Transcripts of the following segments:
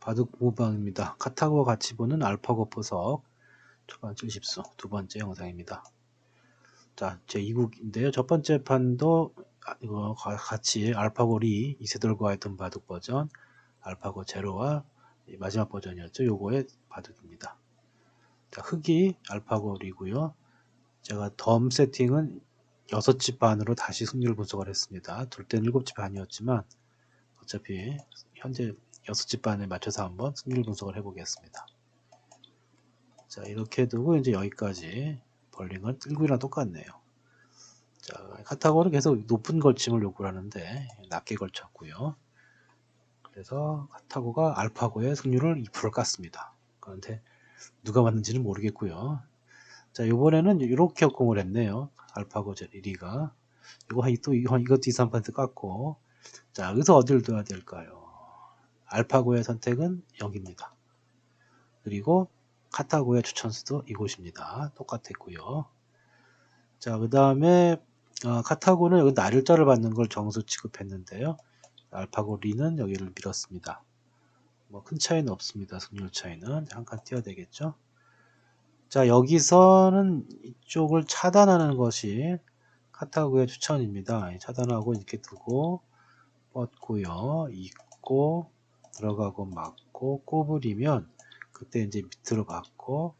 바둑 모방입니다. 카타고와 같이 보는 알파고 포석 초반 70수 두 번째 영상입니다. 자, 제 2국인데요. 첫 번째 판도 아, 이거 가- 같이 알파고 리 이세돌과 했던 바둑 버전, 알파고 제로와 이 마지막 버전이었죠. 요거의 바둑입니다. 자, 흑이 알파고 리고요. 제가 덤 세팅은 6집 반으로 다시 승률 분석을 했습니다. 둘 때는 7집 반이었지만 어차피 현재 6집 반에 맞춰서 한번 승률 분석을 해보겠습니다. 자 이렇게 두고 이제 여기까지 건 1구이랑 똑같네요. 자 카타고는 계속 높은 걸침을 요구를 하는데 낮게 걸쳤고요. 그래서 카타고가 알파고의 승률을 2%를 깠습니다. 그런데 누가 맞는지는 모르겠고요. 자 이번에는 이렇게 역공을 했네요. 알파고 리가 이거 한- 또 이것도 2, 3% 깠고 자 여기서 어디를 둬야 될까요? 알파고의 선택은 여기입니다. 그리고 카타고의 추천수도 이곳입니다. 똑같았고요. 자, 그 다음에 카타고는 여기 날일자를 받는 걸 정수 취급했는데요. 알파고 리는 여기를 밀었습니다. 뭐 큰 차이는 없습니다. 승률 차이는 한 칸 띄어야 되겠죠. 자, 여기서는 이쪽을 차단하는 것이 카타고의 추천입니다. 차단하고 이렇게 두고 뻗고요. 있고 들어가고 막고 꼬부리면 그때 이제 밑으로 받고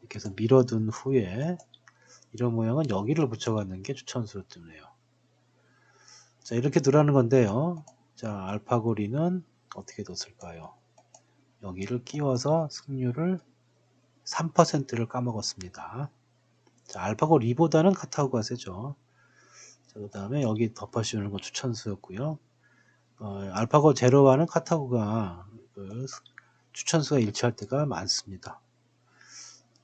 이렇게 해서 밀어둔 후에 이런 모양은 여기를 붙여가는 게 추천수로 뜨네요. 자 이렇게 두라는 건데요. 자 알파고리는 어떻게 뒀을까요? 여기를 끼워서 승률을 3%를 까먹었습니다. 자 알파고 리보다는 카타고가 세죠. 자, 그 다음에 여기 덮어 씌우는 거 추천수였고요. 어, 알파고 제로와는 카타고가 그 추천수가 일치할 때가 많습니다.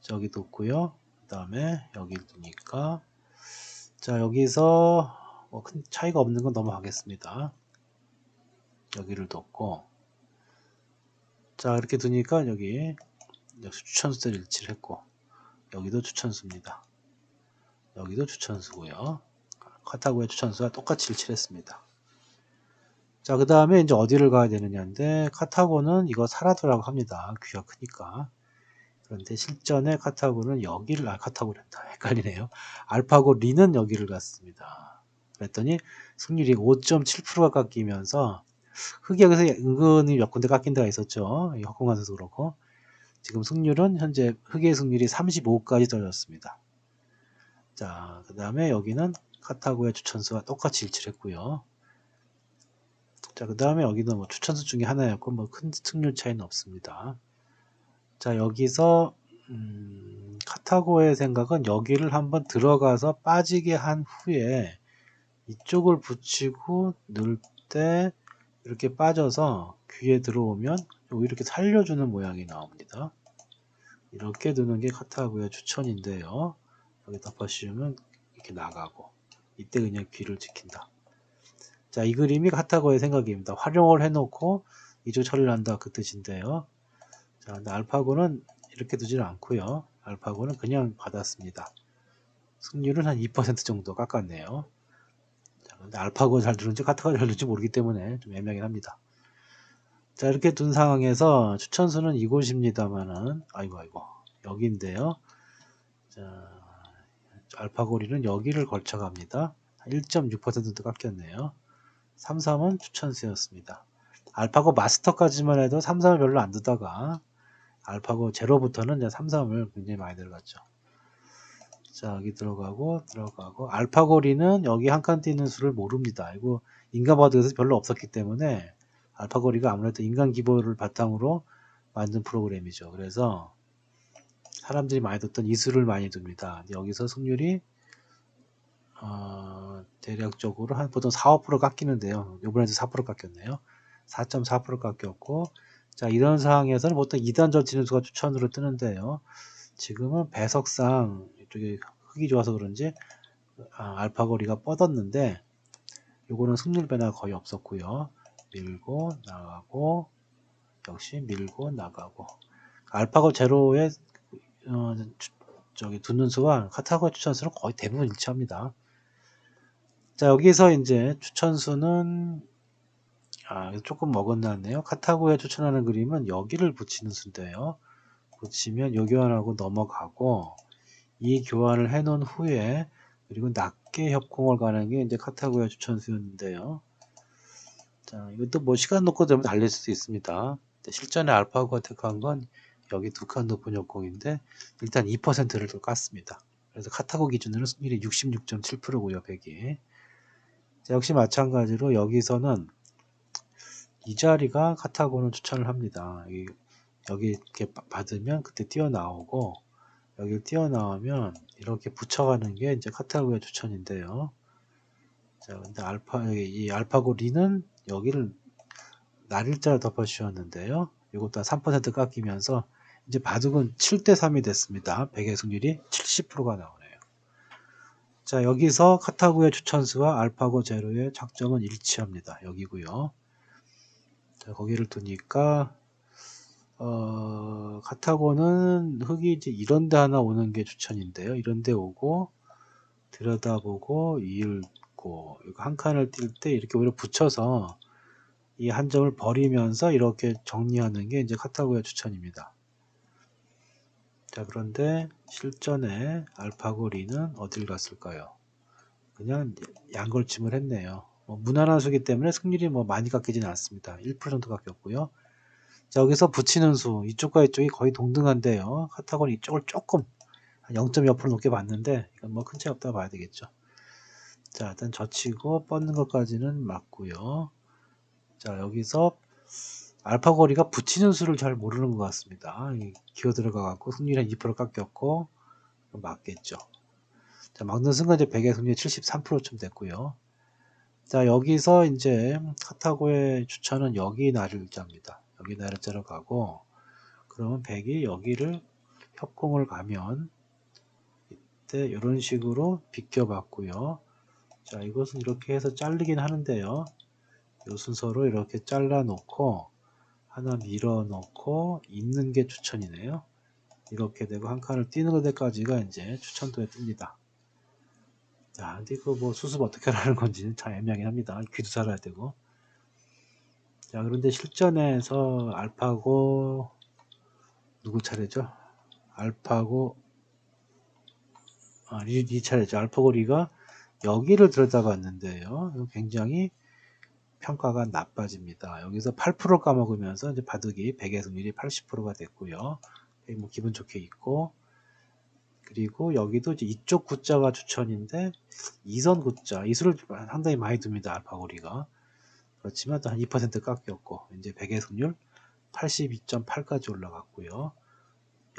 저기 뒀고요. 그 다음에 여기 두니까 자 여기서 뭐 큰 차이가 없는 건 넘어가겠습니다. 여기를 뒀고 자 이렇게 두니까 여기 역시 추천수들 일치를 했고 여기도 추천수입니다. 여기도 추천수고요. 카타고의 추천수와 똑같이 일치를 했습니다. 자, 그 다음에 이제 어디를 가야 되느냐인데, 카타고는 이거 사라도라고 합니다. 귀가 크니까. 그런데 실전에 카타고는 여기를, 아, 카타고랜다. 헷갈리네요. 알파고 리는 여기를 갔습니다. 그랬더니 승률이 5.7%가 깎이면서, 여기서 은근히 몇 군데 깎인 데가 있었죠. 이 헛공간에서 그렇고. 지금 승률은 현재 흑의 승률이 35까지 떨어졌습니다. 자, 그 다음에 여기는 카타고의 추천수와 똑같이 일치를 했고요. 자, 그 다음에 여기는 뭐 추천수 중에 하나였고, 뭐 큰 승률 차이는 없습니다. 자, 여기서, 음, 카타고의 생각은 여기를 한번 들어가서 빠지게 한 후에 이쪽을 붙이고 넣을 때 이렇게 빠져서 귀에 들어오면 이렇게 살려주는 모양이 나옵니다. 이렇게 두는 게 카타고의 추천인데요. 여기 덮어 씌우면 이렇게 나가고, 이때 그냥 귀를 지킨다. 자, 이 그림이 카타고의 생각입니다. 활용을 해놓고 이쪽 처리를 한다 그 뜻인데요. 자, 근데 알파고는 이렇게 두지는 않고요. 알파고는 그냥 받았습니다. 승률은 한 2% 정도 깎았네요. 자, 근데 알파고 잘 두는지 카타고 잘 두는지 모르기 때문에 좀 애매하긴 합니다. 자, 이렇게 둔 상황에서 추천수는 이곳입니다만은, 아이고, 아이고, 여기인데요. 자, 알파고리는 여기를 걸쳐갑니다. 1.6%도 깎였네요. 33은 추천수였습니다. 알파고 마스터까지만 해도 33을 별로 안 두다가 알파고 제로부터는 이제 33을 굉장히 많이 들어갔죠. 자 여기 들어가고 들어가고 알파고리는 여기 한칸 띄는 수를 모릅니다. 이거 인간바둑에서 별로 없었기 때문에 알파고리가 아무래도 인간 기보를 바탕으로 만든 프로그램이죠. 그래서 사람들이 많이 뒀던 이 수를 많이 둡니다. 여기서 승률이 어, 대략적으로 한 보통 4, 5% 깎이는데요. 이번에도 4% 깎였네요. 4.4% 깎였고, 자 이런 상황에서는 보통 2단전 치는 수가 추천으로 뜨는데요. 지금은 배석상 이쪽에 흙이 좋아서 그런지 아, 알파고리가 뻗었는데, 요거는 승률 변화가 거의 없었고요. 밀고 나가고 역시 밀고 나가고 알파고 제로의 어, 추- 저기 두는 수와 카타고 추천수는 거의 대부분 일치합니다. 자, 여기서 이제 추천수는 아, 조금 어긋났네요. 카타고에 추천하는 그림은 여기를 붙이는 수인데요. 붙이면 요 교환하고 넘어가고 이 교환을 해 놓은 후에 그리고 낮게 협공을 가는 게 이제 카타고의 추천수였는데요. 자, 이것도 뭐 시간 놓고 되면 달릴 수도 있습니다. 실전에 알파고가 택한 건 여기 두 칸 높은 협공인데 일단 2%를 또 깠습니다. 그래서 카타고 기준으로 승률이 66.7%고요, 100이. 자, 역시 마찬가지로 여기서는 이 자리가 카타고는 추천을 합니다. 여기, 이렇게 받으면 그때 뛰어나오고 여기 뛰어나오면 이렇게 붙여가는 게 이제 카타고의 추천인데요. 자, 근데 알파, 이 알파고 리는 여기를 날일자를 덮어 씌웠는데요. 이것도 한3% 깎이면서 이제 바둑은 7대 3이 됐습니다. 100의 승률이 70%가 나오네요. 자, 여기서 카타고의 추천수와 알파고 제로의 작점은 일치합니다. 여기고요. 자, 거기를 두니까 어, 카타고는 흙이 이제 이런 데 하나 오는 게 추천인데요. 이런 데 오고 들여다보고 이을고 한 칸을 뛸 때 이렇게 오히려 붙여서 이 한 점을 버리면서 이렇게 정리하는 게 이제 카타고의 추천입니다. 자 그런데 실전에 알파고리는 어딜 갔을까요? 그냥 양걸침을 했네요. 뭐 무난한 수기 때문에 승률이 뭐 많이 깎이지는 않습니다. 1% 정도 깎였고요. 자 여기서 붙이는 수 이쪽과 이쪽이 거의 동등한데요. 카타고리 이쪽을 조금 한0.몇% 높게 봤는데 이건 뭐 큰 차이 없다고 봐야 되겠죠. 자 일단 젖히고 뻗는 것까지는 맞고요. 자 여기서 알파 거리가 붙이는 수를 잘 모르는 것 같습니다. 기어 들어가 갖고 승률이 한2% 깎였고 맞겠죠. 자, 막는 순간 이제 100의 승률이 73%쯤 됐고요. 자, 여기서 이제 카타고의 추천은 여기 나를자입니다. 여기 나를자로 가고 그러면 100이 여기를 협공을 가면 이때 이런 식으로 비껴봤고요. 자, 이것은 이렇게 해서 잘리긴 하는데요. 이 순서로 이렇게 잘라 놓고 하나 밀어 넣고 있는 게 추천이네요. 이렇게 되고 한 칸을 띄는 데까지가 이제 추천도에 뜹니다. 자, 근데 그뭐 수습 어떻게 하는 건지는 참 애매하긴 합니다. 귀도 살아야 되고. 자, 그런데 실전에서 알파고 누구 차례죠? 알파고 아, 리, 리 차례죠. 알파고 리가 여기를 들여다봤는데요. 굉장히 평가가 나빠집니다. 여기서 8% 까먹으면서 이제 바둑이 100의 승률이 80%가 됐고요. 뭐 기분 좋게 있고 그리고 여기도 이제 이쪽 구자가 추천인데 이선 구자 이수를 상당히 많이 둡니다. 알파고리가 그렇지만 또 한 2% 깎였고 이제 100의 승률 82.8까지 올라갔고요.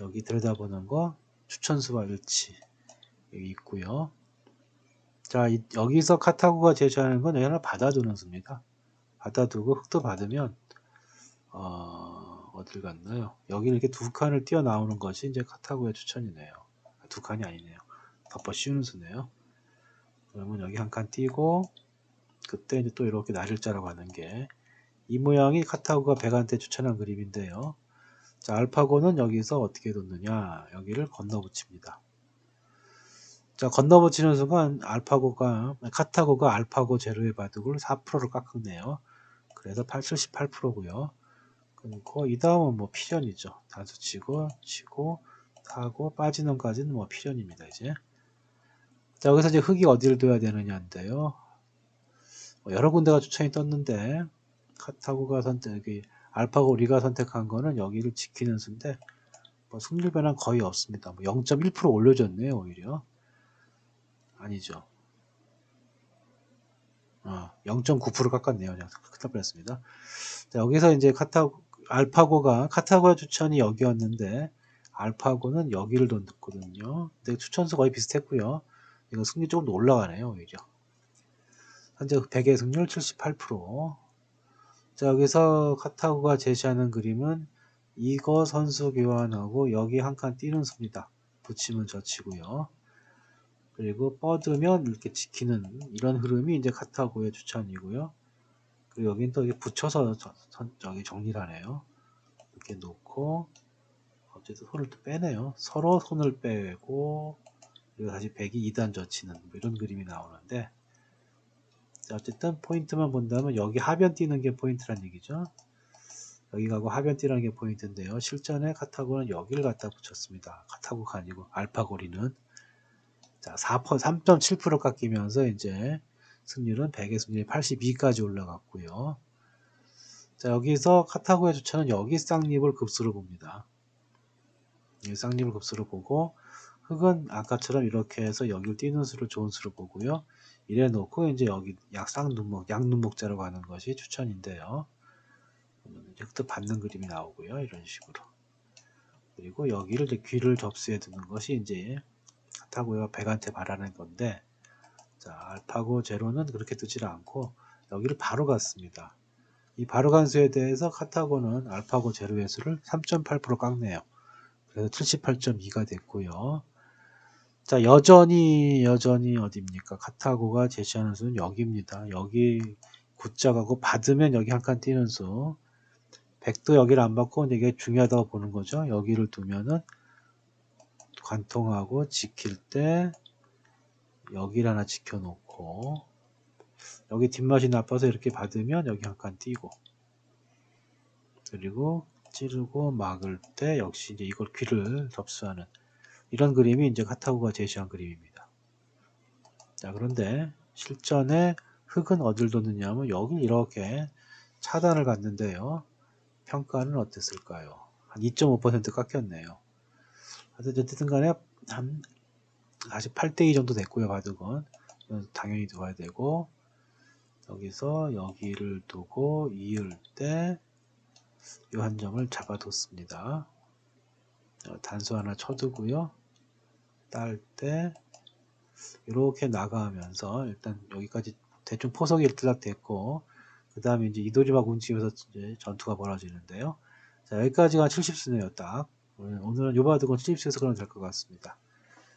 여기 들여다보는 거 추천수와 일치 여기 있고요. 자 여기서 카타고가 제시하는 건 하나 받아두는 수입니다. 받아두고 흙도 받으면 어, 어딜 갔나요? 여기 이렇게 두 칸을 띄어 나오는 것이 이제 카타고의 추천이네요. 두 칸이 아니네요. 덮어 씌우는 수네요. 그러면 여기 한 칸 띄고 그때 이제 또 이렇게 나를자라고 하는 게 이 모양이 카타고가 백한테 추천한 그림인데요. 자, 알파고는 여기서 어떻게 뒀느냐? 여기를 건너 붙입니다. 자, 건너 붙이는 순간 알파고가 카타고가 알파고 제로의 바둑을 4%를 깎았네요. 그래서 78%고요. 그리고 이 다음은 뭐 필연이죠. 단수 치고 치고 하고 빠지는 까지는 뭐 필연입니다. 이제 자 여기서 이제 흙이 어디를 둬야 되느냐인데요. 뭐 여러 군데가 추천이 떴는데 카타고가 선택이 알파고 리가 선택한 거는 여기를 지키는 수인데 뭐 승률 변화 거의 없습니다. 뭐 0.1% 올려줬네요 오히려 아니죠. 어, 0.9% 깎았네요. 자, 여기서 이제 카타 알파고가 카타고의 추천이 여기였는데 알파고는 여기를 던졌거든요. 근데 추천수 거의 비슷했고요. 이거 승리 조금 더 올라가네요. 오히려. 현재 100의 승률 78%. 자, 여기서 카타고가 제시하는 그림은 이거 선수 교환하고 여기 한 칸 띄는 수입니다. 붙이면 젖히고요. 그리고 뻗으면 이렇게 지키는 이런 흐름이 이제 카타고의 추천이고요. 그리고 여긴 또 이렇게 붙여서 저기 정리를 하네요. 이렇게 놓고 어쨌든 손을 또 빼네요. 서로 손을 빼고 그리고 다시 백이 2단 젖히는 뭐 이런 그림이 나오는데 자 자, 어쨌든 포인트만 본다면 여기 하변 뛰는 게 포인트란 얘기죠. 여기 가고 하변 뛰는 게 포인트인데요. 실전에 카타고는 여기를 갖다 붙였습니다. 카타고가 아니고 알파고리는 자, 4%, 3.7% 깎이면서 이제 승률은 100의 승률이 82까지 올라갔고요. 자, 여기서 카타고의 주차는 여기 쌍립을 급수로 봅니다. 이 쌍립을 급수로 보고 흙은 아까처럼 이렇게 해서 여기를 띄는 수를 좋은 수로 보고요. 이래 놓고 이제 여기 약쌍눈목, 양눈목자로 가는 것이 추천인데요. 흑도 받는 그림이 나오고요. 이런 식으로. 그리고 여기를 이제 귀를 접수해 두는 것이 이제 카타고가 백한테 바라는 건데 자, 알파고 제로는 그렇게 뜨질 않고 여기를 바로 갔습니다. 이 바로 간 수에 대해서 카타고는 알파고 제로의 수를 3.8% 깎네요. 그래서 78.2가 됐고요. 자, 여전히, 여전히 어디입니까? 카타고가 제시하는 수는 여기입니다. 여기 굿자가고 받으면 여기 한칸 띄는 수. 100도 여기를 안 받고 이게 중요하다고 보는 거죠. 여기를 두면은 관통하고 지킬 때 여기를 하나 지켜놓고 여기 뒷맛이 나빠서 이렇게 받으면 여기 한 칸 띄고 그리고 찌르고 막을 때 역시 이제 이걸 귀를 접수하는 이런 그림이 이제 카타고가 제시한 그림입니다. 자 그런데 실전에 흙은 어딜 뒀느냐 하면 여기 이렇게 차단을 갔는데요. 평가는 어땠을까요? 한 2.5% 깎였네요. 어쨌든 간에 한 48대2 정도 됐고요. 바둑은 당연히 두어야 되고 여기서 여기를 두고 이을 때 이 한 점을 잡아뒀습니다. 단수 하나 쳐두고요. 딸 때 이렇게 나가면서 일단 여기까지 대충 포석이 일단락 됐고 그 다음에 이제 이도리막 움직이면서 이제 전투가 벌어지는데요. 자 여기까지가 70수네요. 딱 오늘은 요바드건 70수에서 그러면 될것 같습니다.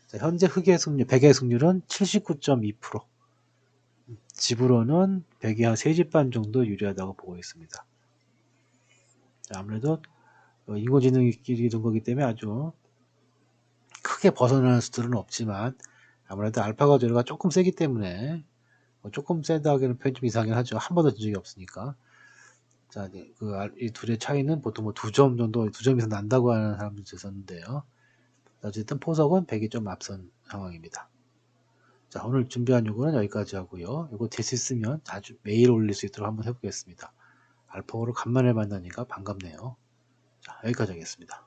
자, 현재 흑의 승률, 백의 승률은 79.2%. 집으로는 백이 한 3집 반 정도 유리하다고 보고 있습니다. 자, 아무래도 어, 인공지능끼리 둔 거기 때문에 아주 크게 벗어나는 수들은 없지만 아무래도 알파가 제로가 조금 세기 때문에 뭐 조금 세다 하기는 편좀 이상하긴 하죠. 한 번도 진 적이 없으니까. 자, 그이 둘의 차이는 보통 뭐 두 점 정도, 두 점 이상 난다고 하는 사람도 있었는데요. 어쨌든 포석은 100이 좀 앞선 상황입니다. 자, 오늘 준비한 요거는 여기까지 하고요. 요거 될수 있으면 자주 매일 올릴 수 있도록 한번 해보겠습니다. 알파고를 간만에 만나니까 반갑네요. 자, 여기까지 하겠습니다.